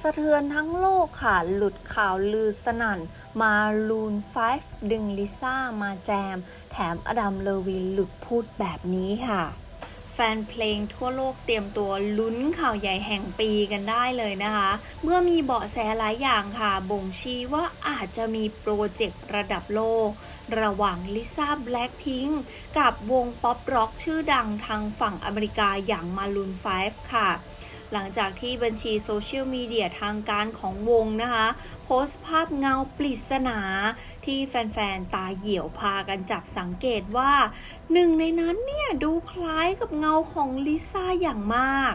สะเทือนทั้งโลกค่ะ หลุดข่าวลือสนั่น มาลูน 5 ดึงลิซ่ามาแจม แถมอดัมเลวินหลุดพูดแบบนี้ค่ะแฟนเพลงทั่วโลกเตรียมตัวลุ้นข่าวใหญ่แห่งปีกันได้เลยนะคะ เมื่อมีเบาะแสหลายอย่างค่ะ บ่งชี้ว่าอาจจะมีโปรเจกต์ระดับโลก ระหว่างลิซ่าแบล็คพิงค์กับวงป๊อปร็อกชื่อดังทางฝั่งอเมริกาอย่างมาลูน5ค่ะ หลังจากที่บัญชีโซเชียลมีเดียทางการของวงนะคะ โพสต์ภาพเงาปริศนา ที่แฟนๆ ตาเหี่ยวพากันจับสังเกตว่าหนึ่งในนั้นเนี่ย ดูคล้ายกับเงาของลิซ่าอย่างมาก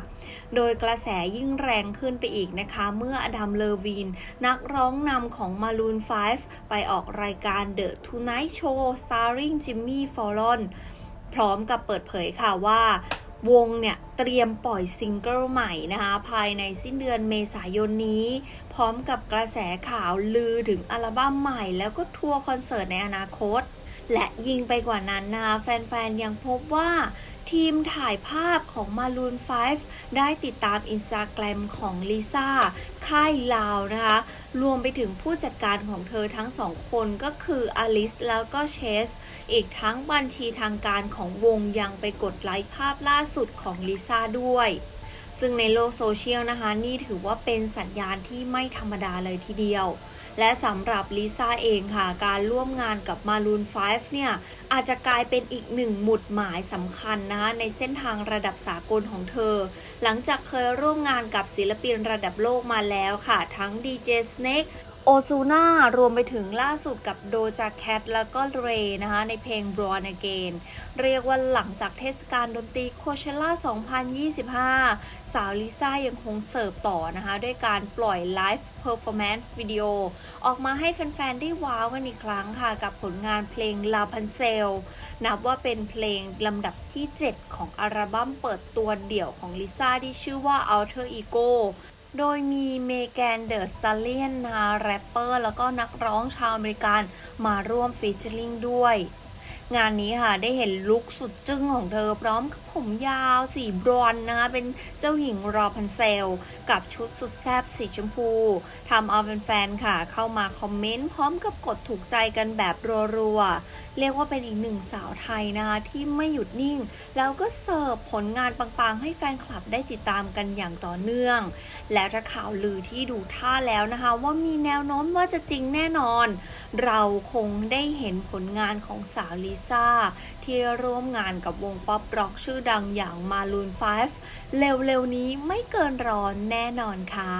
โดยกระแสยิ่งแรงขึ้นไปอีกนะคะ เมื่ออดัมเลวิน นักร้องนำของ Maroon 5ไปออกรายการ The Tonight Show starring Jimmy Fallon พร้อมกับเปิดเผยค่ะว่า วงเนี่ยเตรียมปล่อยซิงเกิลใหม่นะคะ ภายในสิ้นเดือนเมษายนนี้ พร้อมกับกระแสข่าวลือถึงอัลบั้มใหม่ แล้วก็ทัวร์คอนเสิร์ตในอนาคต และยิ่งไปกว่านั้นนะคะแฟนๆ ยังพบว่าทีมถ่ายภาพของ Maroon 5 ได้ติดตามอินสตาแกรมของลิซ่าค่ายลาวนะคะ รวมไปถึงผู้จัดการของเธอทั้งสองคนก็คืออลิสแล้วก็เชส อีกทั้งบัญชีทางการของวงยังไปกดไลค์ภาพล่าสุดของลิซ่าด้วย ซึ่งในโลกโซเชียลนะคะ นี่ถือว่าเป็นสัญญาณที่ไม่ธรรมดาเลยทีเดียว และสำหรับลิซ่าเองค่ะ การร่วมงานกับมารูน5เนี่ย อาจจะกลายเป็นอีกหนึ่งหมุดหมายสำคัญนะคะในเส้นทางระดับสากลของเธอ หลังจากเคยร่วมงานกับศิลปินระดับโลกมาแล้วค่ะ ทั้ง DJ Snake โอซูน่ารวมไปถึงล่าสุดกับโดจาแคทแล้วก็เรนะคะในเพลง Born Again เรียกว่าหลังจากเทศกาลดนตรีโคเชล่า 2025 สาวลิซ่ายังคงเสิร์ฟต่อนะคะ ด้วยการปล่อยไลฟ์เพอร์ฟอร์แมนซ์วิดีโอออกมาให้แฟน ๆ ได้ว้าวกันอีกครั้งค่ะ กับผลงานเพลง La p a n c e l นับว่าเป็นเพลงลำดับที่ 7 ของอัลบั้มเปิดตัวเดี่ยวของลิซ่าที่ชื่อว่า Alter Ego โดยมีเมแกนเดอะสตาเลียนนาแรปเปอร์ แล้วก็นักร้องชาวอเมริกันมาร่วมฟีเจอริงด้วย งานนี้ค่ะได้เห็นลุคสุดจึ้งของเธอพร้อมกับผมยาวสีบรอนนะคะ เป็นเจ้าหญิงรอพันเซล กับชุดสุดแซบสีชมพูทำเอาแฟนๆค่ะ เข้ามาคอมเมนต์พร้อมกับกดถูกใจกันแบบรัวๆ เรียกว่าเป็นอีกหนึ่งสาวไทยนะคะ ที่ไม่หยุดนิ่ง แล้วก็เสิร์ฟผลงานปังๆ ให้แฟนคลับได้ติดตามกันอย่างต่อเนื่อง และถ้าข่าวลือที่ดูท่าแล้วนะคะ ว่ามีแนวโน้มว่าจะจริงแน่นอน เราคงได้เห็นผลงานของสาวลิซ่า ที่ร่วมงานกับวงป๊อปร็อกชื่อดังอย่างมาลูน5เร็วๆนี้ไม่เกินรอนแน่นอนค่ะ